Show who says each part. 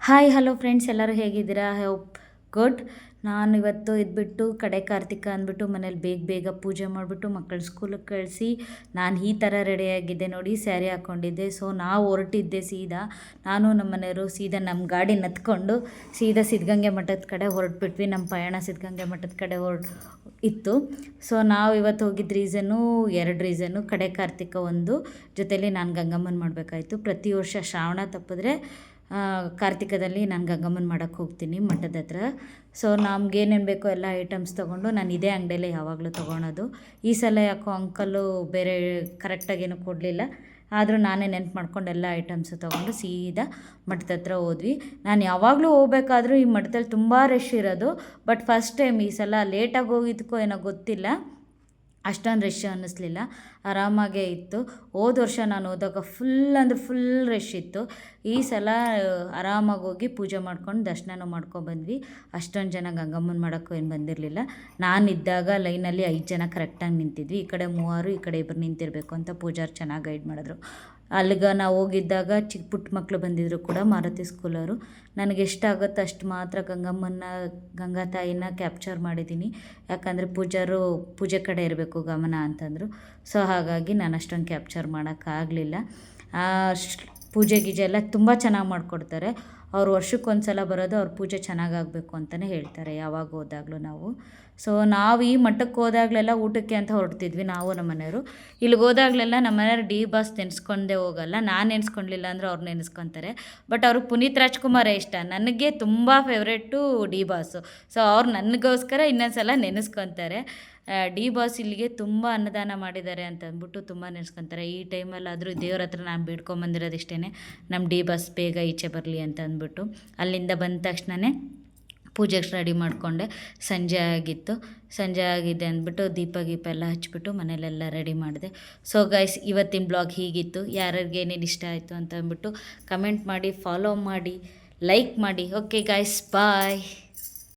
Speaker 1: Hi hello friends ಎಲ್ಲರೂ ಹೇಗಿದ್ದೀರಾ? Hope good ನಾನು ಇವತ್ತು ಇದ್ಬಿಟ್ಟು ಕಡೆ ಕಾರ್ತಿಕ ಅಂದ್ಬಿಟ್ಟು ಮನೇಲಿ ಬೇಗ ಬೇಗ ಪೂಜೆ ಮಾಡಿಬಿಟ್ಟು ಮಕ್ಕಳ ಸ್ಕೂಲಿಗೆ ಕಳಿಸಿ ನಾನು ಈ ಥರ ರೆಡಿಯಾಗಿದ್ದೆ ನೋಡಿ ಸ್ಯಾರಿ ಹಾಕ್ಕೊಂಡಿದ್ದೆ ಸೊ ನಾವು ಹೊರಟಿದ್ದೆ ಸೀದಾ. ನಾನು ನಮ್ಮ ಮನೆಯವರು ಸೀದಾ ನಮ್ಮ ಗಾಡಿ ನತ್ಕೊಂಡು ಸೀದಾ ಸಿದ್ಧಗಂಗೆ ಮಠದ ಕಡೆ ಹೊರಟ್ಬಿಟ್ವಿ. ನಮ್ಮ ಪಯಣ ಸಿದ್ಧಗಂಗೆ ಮಠದ ಕಡೆ ಹೊರಟು ಇತ್ತು. ಸೊ ನಾವು ಇವತ್ತು ಹೋಗಿದ್ದ ರೀಸನ್ನು ಎರಡು ರೀಸನ್ನು ಕಡೆ ಕಾರ್ತಿಕ ಒಂದು ಜೊತೆಯಲ್ಲಿ ನಾನು ಗಂಗಮ್ಮನ ಮಾಡಬೇಕಾಯ್ತು. ಪ್ರತಿ ವರ್ಷ ಶ್ರಾವಣ ತಪ್ಪಿದ್ರೆ ಕಾರ್ತಿಕದಲ್ಲಿ ನಾನು ಗಂಗಮ್ಮನ ಮಾಡೋಕ್ಕೆ ಹೋಗ್ತೀನಿ ಮಠದ ಹತ್ರ. ಸೊ ನಮ್ಗೇನೇನು ಬೇಕೋ ಎಲ್ಲ ಐಟಮ್ಸ್ ತೊಗೊಂಡು ನಾನು ಇದೇ ಅಂಗಡಿಯಲ್ಲೇ ಯಾವಾಗಲೂ ತೊಗೊಳೋದು. ಈ ಸಲ ಯಾಕೋ ಅಂಕಲು ಬೇರೆ ಕರೆಕ್ಟಾಗಿ ಏನೂ ಕೊಡಲಿಲ್ಲ. ಆದರೂ ನಾನೇ ನೆನ್ಪು ಮಾಡ್ಕೊಂಡು ಎಲ್ಲ ಐಟಮ್ಸು ತೊಗೊಂಡು ಸೀದಾ ಮಠದ ಹತ್ರ ಹೋದ್ವಿ. ನಾನು ಯಾವಾಗಲೂ ಹೋಗ್ಬೇಕಾದ್ರೂ ಈ ಮಠದಲ್ಲಿ ತುಂಬ ರಶ್ ಇರೋದು. ಬಟ್ ಫಸ್ಟ್ ಟೈಮ್ ಈ ಸಲ ಲೇಟಾಗಿ ಹೋಗಿದ್ದಕ್ಕೋ ಏನೋ ಗೊತ್ತಿಲ್ಲ. ಅಷ್ಟೊಂದು ರಶ್ ಅನ್ನಿಸ್ಲಿಲ್ಲ. ಆರಾಮಾಗೇ ಇತ್ತು. ಹೋದ ವರ್ಷ ನಾನು ಹೋದಾಗ ಫುಲ್ ಅಂದರೆ ಫುಲ್ ರಶ್ ಇತ್ತು. ಈ ಸಲ ಆರಾಮಾಗಿ ಹೋಗಿ ಪೂಜೆ ಮಾಡ್ಕೊಂಡು ದರ್ಶನನೂ ಮಾಡ್ಕೊಬಂದ್ವಿ ಅಷ್ಟೊಂದು ಜನ ಗಂಗಮ್ಮನ ಮಾಡೋಕ್ಕೂ ಏನು ಬಂದಿರಲಿಲ್ಲ. ನಾನಿದ್ದಾಗ ಲೈನಲ್ಲಿ ಐದು ಜನ ಕರೆಕ್ಟಾಗಿ ನಿಂತಿದ್ವಿ. ಈ ಕಡೆ ಮೂವರು, ಈ ಕಡೆ ಇಬ್ಬರು ನಿಂತಿರಬೇಕು ಅಂತ ಪೂಜಾರಿ ಚೆನ್ನಾಗಿ ಗೈಡ್ ಮಾಡಿದ್ರು. ಅಲ್ಲಿಗೆ ನಾವು ಹೋಗಿದ್ದಾಗ ಚಿಕ್ಕ ಪುಟ್ಟ ಮಕ್ಕಳು ಬಂದಿದ್ದರು ಕೂಡ ಮಾರುತಿ ಸ್ಕೂಲವರು ನನಗೆ ಎಷ್ಟಾಗುತ್ತೋ ಅಷ್ಟು ಮಾತ್ರ ಗಂಗಮ್ಮನ ಗಂಗಾ ತಾಯಿನ ಕ್ಯಾಪ್ಚರ್ ಮಾಡಿದ್ದೀನಿ ಯಾಕಂದರೆ ಪೂಜಾರು ಪೂಜೆ ಕಡೆ ಇರಬೇಕು ಗಮನ ಅಂತಂದರು. ಸೊ ಹಾಗಾಗಿ ನಾನು ಅಷ್ಟೊಂದು ಕ್ಯಾಪ್ಚರ್ ಮಾಡೋಕ್ಕಾಗಲಿಲ್ಲ ಪೂಜೆ ಗೀಜೆ ಎಲ್ಲ ತುಂಬ ಚೆನ್ನಾಗಿ ಮಾಡಿಕೊಡ್ತಾರೆ. ಅವ್ರು ವರ್ಷಕ್ಕೊಂದು ಸಲ ಬರೋದು ಅವ್ರ ಪೂಜೆ ಚೆನ್ನಾಗಾಗಬೇಕು ಅಂತಲೇ ಹೇಳ್ತಾರೆ, ಯಾವಾಗ ಹೋದಾಗಲೂ ನಾವು. ಸೊ ನಾವು ಈ ಮಠಕ್ಕೆ ಹೋದಾಗಲೆಲ್ಲ ಊಟಕ್ಕೆ ಅಂತ ಹೊರಡ್ತಿದ್ವಿ ನಾವು ನಮ್ಮ ಮನೆಯವರು. ಇಲ್ಲಿಗೆ ಹೋದಾಗಲೆಲ್ಲ ನಮ್ಮ ಮನೆಯವ್ರು ಡಿ ಬಾಸ್ ನೆನೆಸ್ಕೊಂಡೇ ಹೋಗಲ್ಲ, ನಾನು ನೆನೆಸ್ಕೊಂಡಿಲ್ಲ ಅಂದರೆ ಅವ್ರು ನೆನೆಸ್ಕೊತಾರೆ. ಬಟ್ ಅವ್ರಿಗೆ ಪುನೀತ್ ರಾಜ್ಕುಮಾರೇ ಇಷ್ಟ, ನನಗೆ ತುಂಬ ಫೇವ್ರೇಟು ಡಿ ಬಾಸು. ಸೊ ಅವ್ರು ನನಗೋಸ್ಕರ ಇನ್ನೊಂದು ಸಲ ನೆನೆಸ್ಕೊತಾರೆ. ಡಿ ಬಾಸ್ ಇಲ್ಲಿಗೆ ತುಂಬ ಅನ್ನದಾನ ಮಾಡಿದ್ದಾರೆ ಅಂತ ಅಂದ್ಬಿಟ್ಟು ತುಂಬ ನೆನೆಸ್ಕೊಂತಾರೆ. ಈ ಟೈಮಲ್ಲಾದರೂ ದೇವ್ರ ಹತ್ರ ನಾನು ಬೇಡ್ಕೊಂಬಂದಿರೋದು ಇಷ್ಟೇ ನಮ್ಮ ಡಿ ಬಾಸ್ ಬೇಗ ಈಚೆ ಬರಲಿ ಅಂತ ಅಂದ್ಬಿಟ್ಟು ಅಲ್ಲಿಂದ ಬಂದ ತಕ್ಷಣವೇ ಪೂಜೆಗೆ ರೆಡಿ ಮಾಡಿಕೊಂಡೆ. ಸಂಜೆ ಆಗಿತ್ತು. ಸಂಜೆ ಆಗಿದೆ ಅಂದ್ಬಿಟ್ಟು ದೀಪ ಗೀಪ ಎಲ್ಲ ಹಚ್ಬಿಟ್ಟು ಮನೇಲೆಲ್ಲ ರೆಡಿ ಮಾಡಿದೆ. ಸೊ ಗೈಸ್ ಇವತ್ತಿನ ಬ್ಲಾಗ್ ಹೀಗಿತ್ತು. ಯಾರ್ಯಾರಿಗೆ ಏನೇನು ಇಷ್ಟ ಆಯಿತು ಅಂತ ಅಂದ್ಬಿಟ್ಟು ಕಮೆಂಟ್ ಮಾಡಿ ಫಾಲೋ ಮಾಡಿ ಲೈಕ್ ಮಾಡಿ. Okay guys bye